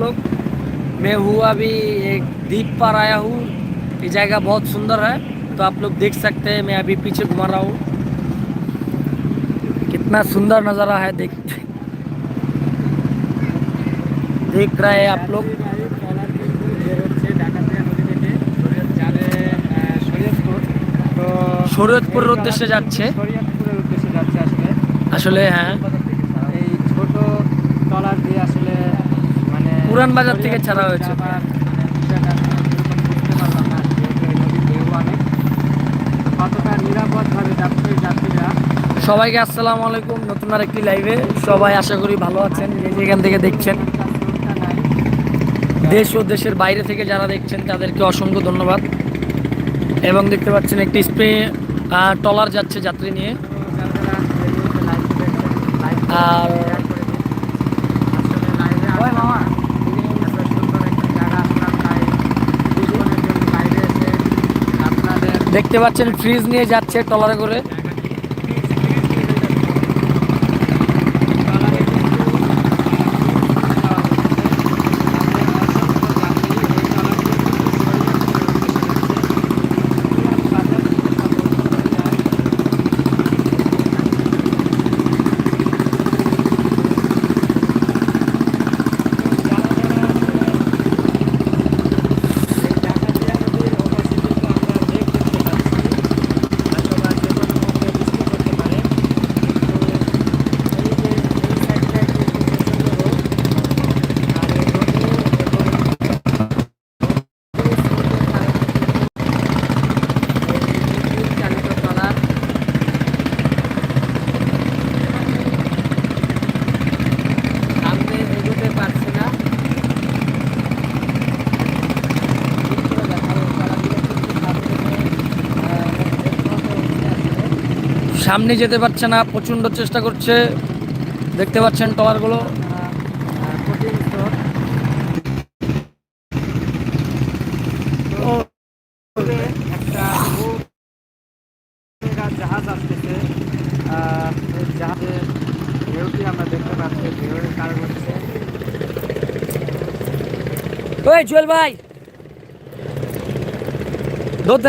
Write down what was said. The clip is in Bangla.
लोग मैं हूँ अभी एक द्वीप पर आया हूँ ये जगह बहुत सुंदर है तो आप लोग देख सकते हैं मैं अभी पीछे घुमा रहा हूँ कितना सुंदर नज़ारा है देख देख रहे हैं आप लोग ট্রলার কিন্তু বের হচ্ছে ডাকাতিয়া নদী থেকে শরীয়ত যাবে আহ, শরীয়তপুর তো শরীয়তপুরের এই উদ্দেশ্যে ট্রলার যাচ্ছে। শরীয়তপুরের উদ্দেশ্যে যাচ্ছে আসলে আসলে হ্যাঁ এই ছোট ট্রলার দিয়ে আসলে মানে পুরান বাজার থেকে ছাড়া হয়েছে। সবাইকে আসসালামু আলাইকুম, নতুন আর একটি লাইভে সবাই আশা করি ভালো আছেন, যে থেকে দেখছেন। দেশ ও দেশের বাইরে থেকে যারা দেখছেন, তাদেরকে অসংখ্য ধন্যবাদ। এবং দেখতে পাচ্ছেন একটি স্প্রে ট্রলার যাচ্ছে যাত্রী নিয়ে। আর- দেখতে পাচ্ছেন ফ্রিজ নিয়ে যাচ্ছে ট্রলারে করে। সামনে যেতে পারছে না প্রচণ্ড চেষ্টা করছে। দেখতে পাচ্ছেন মেগা জাহাজ আসতেছে ঢেউটি আমরা দেখতে পাচ্ছি ঢেউয়ের কারণ হচ্ছে ওই জুয়েল ভাই! দেন।